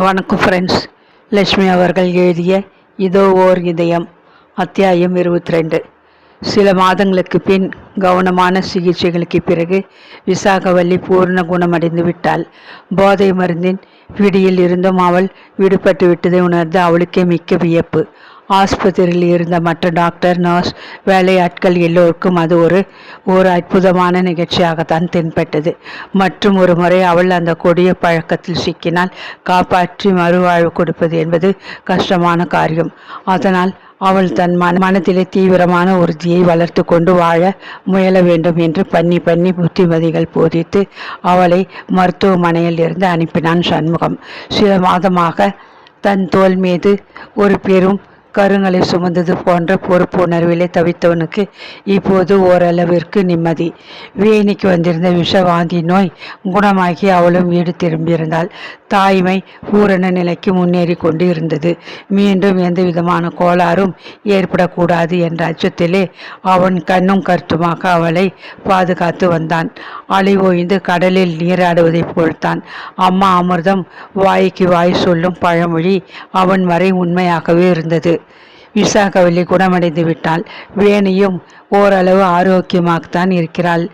வணக்கம் ஃப்ரெண்ட்ஸ் லட்சுமி அவர்கள் எழுதிய இதோ ஓர் இதயம் அத்தியாயம் இருபத்தி ரெண்டு சில மாதங்களுக்கு பின் கவனமான சிகிச்சைகளுக்கு பிறகு விசாகவல்லி பூர்ண குணமடைந்து விட்டாள். போதை மருந்தின் பிடியில் இருந்தும் அவள் விடுபட்டு விட்டதை உணர்ந்து அவளுக்கே மிக்க வியப்பு. ஆஸ்பத்திரியில் இருந்த மற்ற டாக்டர் நர்ஸ் வேலையாட்கள் எல்லோருக்கும் அது ஒரு ஒரு அற்புதமான நிகழ்ச்சியாகத்தான் தென்பட்டது. மற்றும் ஒரு முறை அவள் அந்த கொடிய பழக்கத்தில் சிக்கினால் காப்பாற்றி மறுவாழ்வு கொடுப்பது என்பது கஷ்டமான காரியம். அதனால் அவள் தன் மன மனத்திலே தீவிரமான உறுதியை வளர்த்து கொண்டு வாழ முயல வேண்டும் என்று பண்ணி பண்ணி புத்திமதிகள் போதித்து அவளை மருத்துவமனையில் இருந்து அனுப்பினான் சண்முகம். சில மாதமாக தன் தோல் மீது ஒரு பெரும் கருங்களை சுமந்தது போன்ற பொறுப்பு உணர்விலை தவித்தவனுக்கு இப்போது ஓரளவிற்கு நிம்மதி. வேணிக்கு வந்திருந்த விஷவாந்தி நோய் குணமாகி அவளும் வீடு திரும்பியிருந்தாள். தாய்மை பூரண நிலைக்கு முன்னேறி கொண்டு இருந்தது. மீண்டும் எந்த விதமான கோளாறும் ஏற்படக்கூடாது என்ற அச்சத்திலே அவன் கண்ணும் கருத்துமாக அவளை பாதுகாத்து வந்தான். அழிவொய்ந்து கடலில் நீராடுவதைப் போல்தான். அம்மா அமிர்தம் வாய்க்கு வாய் சொல்லும் பழமொழி அவன் வரை உண்மையாகவே இருந்தது. விசாகவல்லி குணமடைந்து விட்டாள். வேணியும் ஓரளவு ஆரோக்கியமாகத்தான் இருக்கிறாள்.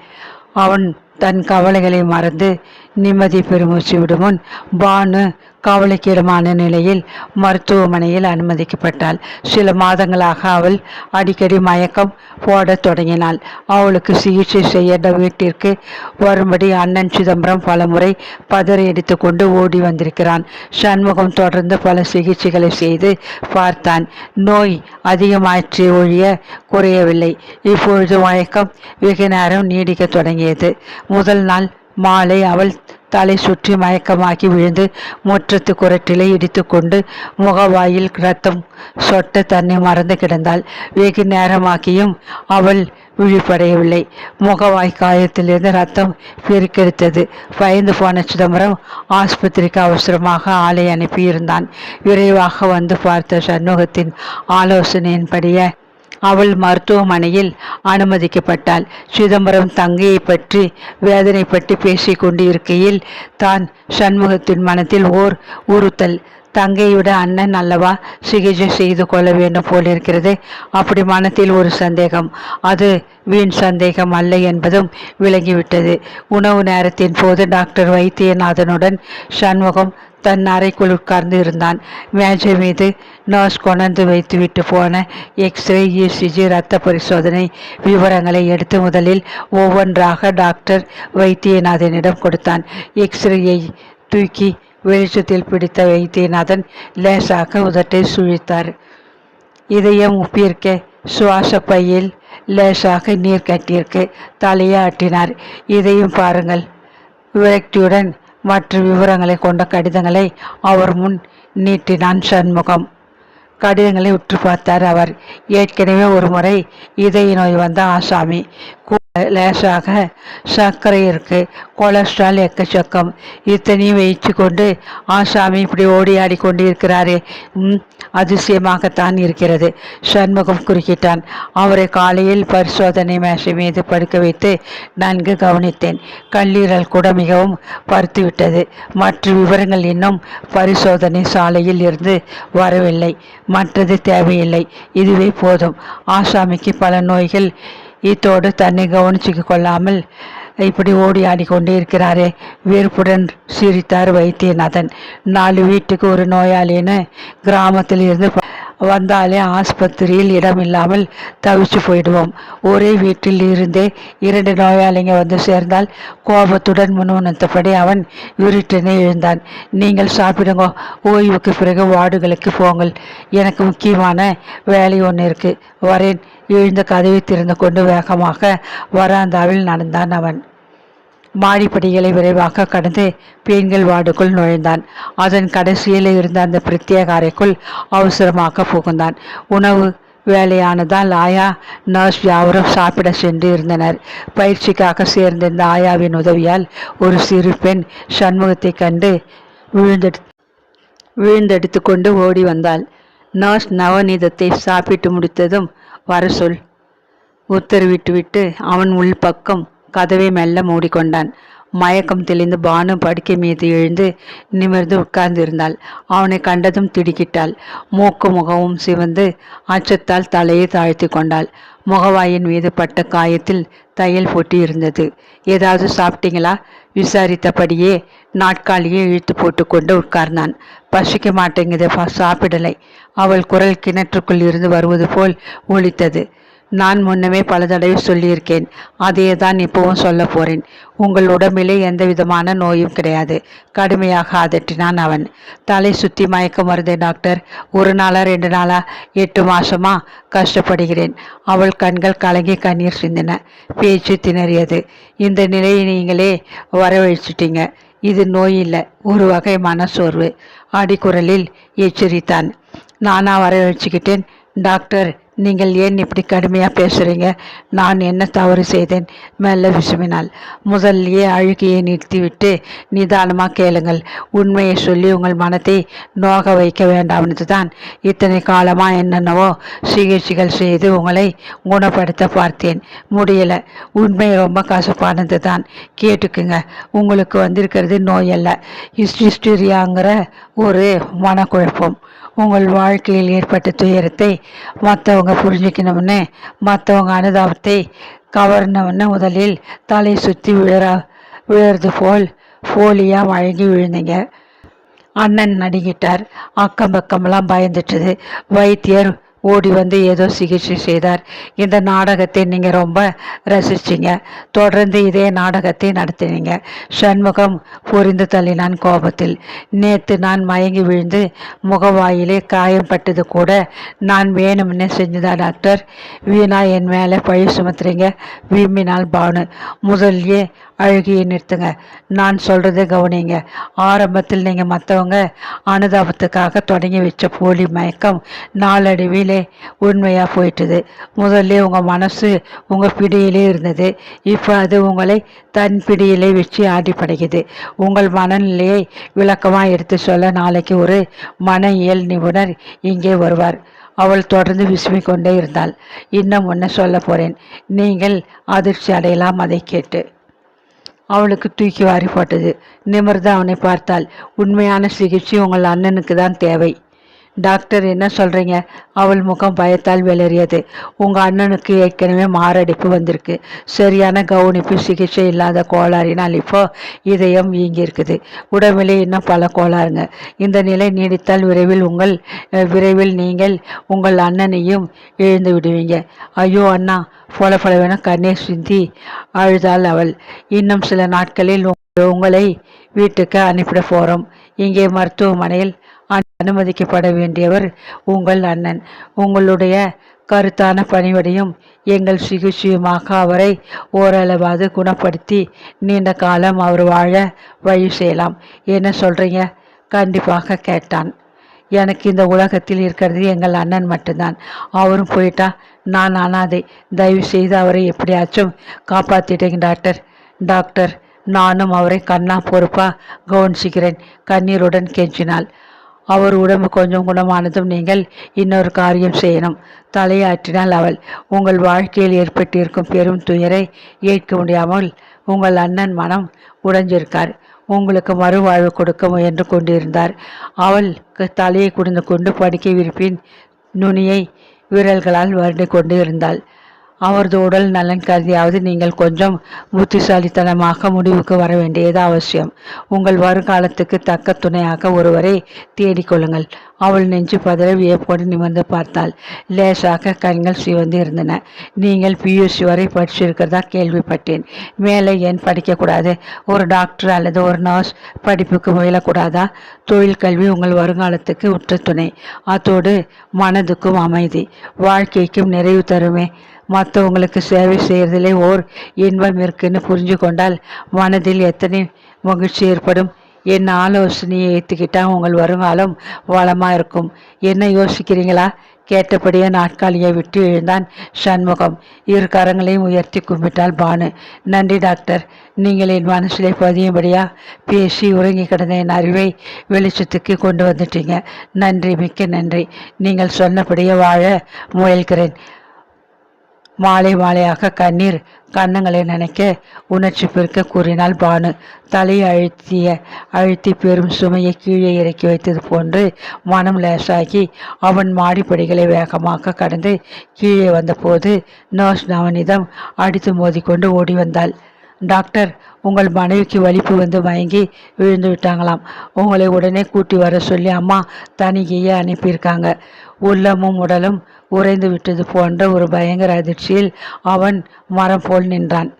அவன் தன் கவலைகளை மறந்து நிம்மதி பெருமூச்சு விடுமுன் முன் பானு கவலைக்கிடமான நிலையில் மருத்துவமனையில் அனுமதிக்கப்பட்டாள். சில மாதங்களாக அவள் அடிக்கடி மயக்கம் போடத் தொடங்கினாள். அவளுக்கு சிகிச்சை செய்ய வீட்டிற்கு வரும்படி அண்ணன் சிதம்பரம் பலமுறை பதறி கொண்டு ஓடி வந்திருக்கிறான். சண்முகம் தொடர்ந்து பல சிகிச்சைகளை செய்து பார்த்தான். நோய் அதிகமாற்றி ஒழிய குறையவில்லை. இப்பொழுது மயக்கம் வெகு நேரம் நீடிக்க தொடங்கியது. முதல் நாள் மாலை அவள் தலை சுற்றி மயக்கமாகி விழுந்து முற்றத்து குரட்டிலை இடித்துக்கொண்டு முகவாயில் ரத்தம் சொட்ட தன்னை மறந்து கிடந்தாள். வெகு நேரமாக்கியும் அவள் விழிப்படையவில்லை. முகவாய் காயத்திலிருந்து ரத்தம் பெருக்கெடுத்தது. பயந்து போன சிதம்பரம் ஆஸ்பத்திரிக்கு அவசரமாக ஆளை அனுப்பியிருந்தான். விரைவாக வந்து பார்த்த சண்முகத்தின் ஆலோசனையின்படியே அவள் மருத்துவமனையில் அனுமதிக்கப்பட்டாள். சிதம்பரம் தங்கையை பற்றி வேதனைப்பட்டு பேசிக் கொண்டிருக்கையில் தான் சண்முகத்தின் மனத்தில் ஓர் உறுத்தல். தங்கையோட அண்ணன் அல்லவா சிகிச்சை செய்து கொள்ள வேண்டும் போலிருக்கிறது. அப்படி மனத்தில் ஒரு சந்தேகம். அது வீண் சந்தேகம் அல்ல என்பதும் விளங்கிவிட்டது. உணவு நேரத்தின் போது டாக்டர் வைத்தியநாதனுடன் சண்முகம் தன் அறைக்குள் உட்கார்ந்து இருந்தான். மேஜை மீது நர்ஸ் கொணர்ந்து வைத்துவிட்டு போன எக்ஸ்ரே இசிஜி ரத்த பரிசோதனை விவரங்களை எடுத்து முதலில் ஒவ்வொன்றாக டாக்டர் வைத்தியநாதனிடம் கொடுத்தான். எக்ஸ்ரேயை தூக்கி வெளிச்சத்தில் பிடித்த வைத்தியநாதன் லேசாக உதட்டை சுழித்தார். இதயம் உப்பியிருக்க சுவாச பையில் லேசாக நீர் கட்டியிருக்கு. தலையை ஆட்டினார். இதையும் பாருங்கள். விரக்தியுடன் மற்ற விவரங்களை கொண்ட கடிதங்களை அவர் முன் நீட்டினான் சண்முகம். கடிதங்களை உற்று பார்த்தார் அவர். ஏற்கனவே ஒரு முறை இதய நோய் வந்த ஆசாமி. லேசாக சர்க்கரை இருக்கு கொலஸ்ட்ரால் எக்கச்சக்கம். இத்தனையும் வைத்து கொண்டு ஆசாமி இப்படி ஓடி ஆடிக்கொண்டு கொண்டு இருக்கிறாரே அதிசயமாகத்தான் இருக்கிறது. சண்முகம் குறுக்கிட்டான். அவரை காலையில் பரிசோதனை மேசை மீது படுக்க வைத்து நன்கு கவனித்தேன். கல்லீரல் கூட மிகவும் பருத்துவிட்டது. மற்ற விவரங்கள் இன்னும் பரிசோதனை சாலையில் இருந்து வரவில்லை. மற்றது தேவையில்லை. இதுவே போதும். ஆசாமிக்கு பல நோய்கள் இத்தோடு தன்னை கவனிச்சுக்க கொள்ளாமல் இப்படி ஓடி ஆடிக்கொண்டே இருக்கிறாரே. வெறுப்புடன் சிரித்தார் வைத்தியநாதன். நாலு வீட்டுக்கு ஒரு நோயாளின்னு கிராமத்தில் இருந்து வந்தாலே ஆஸ்பத்திரியில் இடம் இல்லாமல் தவிச்சு போயிடுவோம். ஒரே வீட்டில் இருந்தே இரண்டு நோயாளிங்க வந்து சேர்ந்தால் கோபத்துடன் முன்னுணர்த்தபடி அவன் இருட்டினே எழுந்தான். நீங்கள் சாப்பிடுங்க ஓய்வுக்கு பிறகு வார்டுகளுக்கு போங்கள். எனக்கு முக்கியமான வேலை ஒன்று இருக்கு. வரேன். எழுந்த கதவை திறந்து கொண்டு வேகமாக வராந்தாவில் நடந்தான் அவன். மாடிப்படிகளை விரைவாக கடந்து பெண்கள் வார்டுக்குள் நுழைந்தான். அதன் கடைசியில் இருந்த அந்த பிரத்யேக அறைக்குள் அவசரமாக புகுந்தான். உணவு வேலையானதால் ஆயா நர்ஸ் யாவரும் சாப்பிட சென்று இருந்தனர். பயிற்சிக்காக சேர்ந்திருந்த ஆயாவின் உதவியால் ஒரு சிறு பெண் சண்முகத்தை கண்டு விழுந்தெடு விழுந்தெடுத்து கொண்டு ஓடி வந்தாள். நர்ஸ் நவநீதத்தை சாப்பிட்டு முடித்ததும் வர சொல் உத்தரவிட்டுவிட்டு அவன் உள் பக்கம் கதவை மெல்ல மூடிக்கொண்டான். மயக்கம் தெளிந்து பானு படுக்கை மீது எழுந்து நிமிர்ந்து உட்கார்ந்திருந்தாள். அவனை கண்டதும் திடுக்கிட்டாள். மூக்கு முகமும் சிவந்து அச்சத்தால் தலையை தாழ்த்தி கொண்டாள். முகவாயின் மீது பட்ட காயத்தில் தையல் பொட்டி இருந்தது ஏதாவது சாப்பிட்டீங்களா? விசாரித்தபடியே நாட்காலியை இழுத்து போட்டுக்கொண்டு உட்கார்ந்தான். பசிக்க மாட்டேங்குது சாப்பிடலை. அவள் குரல் கிணற்றுக்குள் இருந்து வருவது போல் ஒழித்தது நான் முன்னமே பல தடவை சொல்லியிருக்கேன். அதையே தான் இப்போவும் சொல்ல போறேன். உங்கள் உடம்பிலே எந்த விதமான நோயும் கிடையாது. கடுமையாக அதட்டினான் அவன். தலை சுத்தி மயக்க மருந்தே டாக்டர் ஒரு நாளா ரெண்டு நாளா எட்டு மாசமா கஷ்டப்படுகிறேன். அவள் கண்கள் கலங்கி கண்ணீர் சிந்தின. பேச்சு திணறியது. இந்த நிலையை நீங்களே வரவழைச்சிட்டீங்க. இது நோய் இல்லை ஒரு வகை மனசோர்வு அடிக்குரலில் எச்சரித்தான். நானா வரவழைச்சிக்கிட்டேன். டாக்டர் நீங்கள் ஏன் இப்படி கடுமையாக பேசுகிறீங்க நான் என்ன தவறு செய்தேன்? மெல்ல விசுமினாள் முதல்லையே அழுகையை நிறுத்திவிட்டு நிதானமாக கேளுங்கள். உண்மையை சொல்லி உங்கள் மனத்தை நோக வைக்க வேண்டாம்னு தான் இத்தனை காலமாக என்னென்னவோ சிகிச்சைகள் செய்து உங்களை குணப்படுத்த பார்த்தேன். முடியலை. உண்மை ரொம்ப கசப்பானது தான் கேட்டுக்குங்க. உங்களுக்கு வந்திருக்கிறது நோய் ஹிஸ்டிஸ்டீரியாங்கிற ஒரு மனக்குழப்பம். உங்கள் வாழ்க்கையில் ஏற்பட்ட துயரத்தை மற்றவங்க புரிஞ்சுக்கணும்னு மற்றவங்க அனுதாபத்தை கவர்னவன முதலில் தலை சுற்றி விழற விழுறது போல் ஃபோலியாக வழங்கி விழுந்தீங்க. அண்ணன் நடுங்கிட்டார். அக்கம் பக்கமெல்லாம் பயந்துட்டுது. வைத்தியர் ஓடி வந்து ஏதோ சிகிச்சை செய்தார். இந்த நாடகத்தை நீங்கள் ரொம்ப ரசிச்சிங்க. தொடர்ந்து இதே நாடகத்தை நடத்தினீங்க. சண்முகம் புரிந்து தள்ளினான் கோபத்தில். நேற்று நான் மயங்கி விழுந்து முகவாயிலே காயம் பட்டது கூட நான் வேணும்னே செஞ்சுதா டாக்டர்? வீணா என் மேலே பழி சுமத்துறீங்க. விரும்பினால் பானு முதல்யே அழுகியை நிறுத்துங்க. நான் சொல்கிறத கவனிங்க. ஆரம்பத்தில் நீங்கள் மற்றவங்க அனுதாபத்துக்காக தொடங்கி வச்ச போலி மயக்கம் நாளடைவிலே உண்மையாக போயிட்டுது. முதல்ல உங்கள் மனசு உங்கள் பிடியிலே இருந்தது. இப்போ அது உங்களை தன் பிடியிலே வச்சு ஆடி படைக்குது உங்கள் மனநிலையை விளக்கமாக எடுத்து சொல்ல நாளைக்கு ஒரு மன இயல் நிபுணர் இங்கே வருவார். அவள் தொடர்ந்து விசுமி கொண்டே இருந்தாள். இன்னும் ஒன்று சொல்ல போகிறேன் நீங்கள் அதிர்ச்சி அடையலாம் அதை கேட்டு. அவளுக்கு தூக்கி வாரி போட்டது. நிமிர்ந்து அவனை பார்த்தாள். உண்மையான சிகிச்சை உங்கள் அண்ணனுக்கு தான் தேவை. டாக்டர் என்ன சொல்கிறீங்க அவள் முகம் பயத்தால் விளறியது உங்கள் அண்ணனுக்கு ஏற்கனவே மாரடைப்பு வந்திருக்கு. சரியான கவனிப்பு சிகிச்சை இல்லாத கோளாறினால் இப்போ இதயம் வீங்கி இருக்குது உடம்பிலே இன்னும் பல கோளாறுங்க. இந்த நிலை நீடித்தால் விரைவில் உங்கள் விரைவில் நீங்கள் உங்கள் அண்ணனையும் எழுந்து விடுவீங்க. ஐயோ அண்ணா போல போலவென கண்ணீர் சிந்தி அழுதாள் அவள். இன்னும் சில நாட்களில் உங்களை வீட்டுக்கு அனுப்பிட போகிறோம் இங்கே மருத்துவமனையில் அனுமதிக்கப்பட வேண்டியவர் உங்கள் அண்ணன். உங்களுடைய கருத்தான பணிவடையும் எங்கள் சிகிச்சையுமாக அவரை ஓரளவாவது குணப்படுத்தி நீண்ட காலம் அவர் வாழ வழி செய்யலாம். என்ன சொல்கிறீங்க கண்டிப்பாக கேட்டான். எனக்கு இந்த உலகத்தில் இருக்கிறது எங்கள் அண்ணன் மட்டும்தான். அவரும் போயிட்டா? நான் அனாதை. தயவு செய்து அவரை எப்படியாச்சும் காப்பாற்றிட்டேங்க டாக்டர். டாக்டர் நானும் அவரை கண்ணா பொறுப்பாக கவனிச்சுக்கிறேன். கண்ணீருடன் கெஞ்சினாள். அவர் உடம்பு கொஞ்சம் குணமானதும் நீங்கள் இன்னொரு காரியம் செய்யணும். தலையாற்றினால் அவள் உங்கள் வாழ்க்கையில் ஏற்பட்டிருக்கும் பெரும் துயரை ஏற்க முடியாமல் உங்கள் அண்ணன் மனம் உடைஞ்சிருக்கார். உங்களுக்கு மறுவாழ்வு கொடுக்க முயன்று கொண்டிருந்தார். அவள் தலையை குடிந்து கொண்டு படுக்கை விரிப்பின் நுனியை விரல்களால் வருடி கொண்டு இருந்தாள் அவரது உடல் நலன் கருதியாவது நீங்கள் கொஞ்சம் புத்திசாலித்தனமாக முடிவுக்கு வர வேண்டியது அவசியம். உங்கள் வருங்காலத்துக்கு தக்க துணையாக ஒருவரை தேடிக்கொள்ளுங்கள் அவள் நெஞ்சு பதற வியப்போடு நிமிர்ந்து பார்த்தாள். லேசாக கண்கள் சிவந்து இருந்தன. நீங்கள் பியூசி வரை படிச்சிருக்கிறதா கேள்விப்பட்டேன். மேலே ஏன் படிக்கக்கூடாது? ஒரு டாக்டர் அல்லது ஒரு நர்ஸ் படிப்புக்கு முயலக்கூடாதா? தொழில் கல்வி உங்கள் வருங்காலத்துக்கு உற்ற துணை. அத்தோடு மனதுக்கும் அமைதி. வாழ்க்கைக்கும் நிறைவு தருமே. மற்றவங்களுக்கு சேவை செய்கிறதிலே ஓர் இன்பம் இருக்குன்னு புரிஞ்சு கொண்டால் மனதில் எத்தனை மகிழ்ச்சி ஏற்படும்? என் ஆலோசனையை ஏற்றுக்கிட்டால் உங்கள் வருங்காலம் வளமாக இருக்கும். என்ன யோசிக்கிறீங்களா? கேட்டபடியே நாட்காலியை விட்டு எழுந்தான் சண்முகம். இரு கரங்களையும் உயர்த்தி கும்பிட்டால் பானு. நன்றி டாக்டர். நீங்கள் என் மனசிலே பதியும்படியா பேசி உறங்கி கிடந்த என் அறிவை வெளிச்சத்துக்கு கொண்டு வந்துட்டீங்க. நன்றி மிக்க நன்றி. நீங்கள் சொன்னபடியே வாழ முயல்கிறேன். மாலை மாலையாக கண்ணீர் கன்னங்களை நினைக்க உணர்ச்சி பெருக்க கூறினாள் பானு. தலையை அழுத்திய அழுத்தி பெரும் சுமையை கீழே இறக்கி வைத்தது போன்று மனம் லேசாகி அவன் மாடிப்படிகளை வேகமாக கடந்து கீழே வந்தபோது நர்ஸ் நவனிதம் அடித்து மோதிக்கொண்டு ஓடி வந்தாள். டாக்டர் உங்கள் மனைவிக்கு வலிப்பு வந்து மயங்கி விழுந்து விட்டாங்களாம். உங்களை உடனே கூட்டி வர சொல்லி அம்மா தனிகையே அனுப்பியிருக்காங்க. உள்ளமும் உடலும் உறைந்து விட்டது போன்ற ஒரு பயங்கர அதிர்ச்சியில் அவன் மரம் போல் நின்றான்.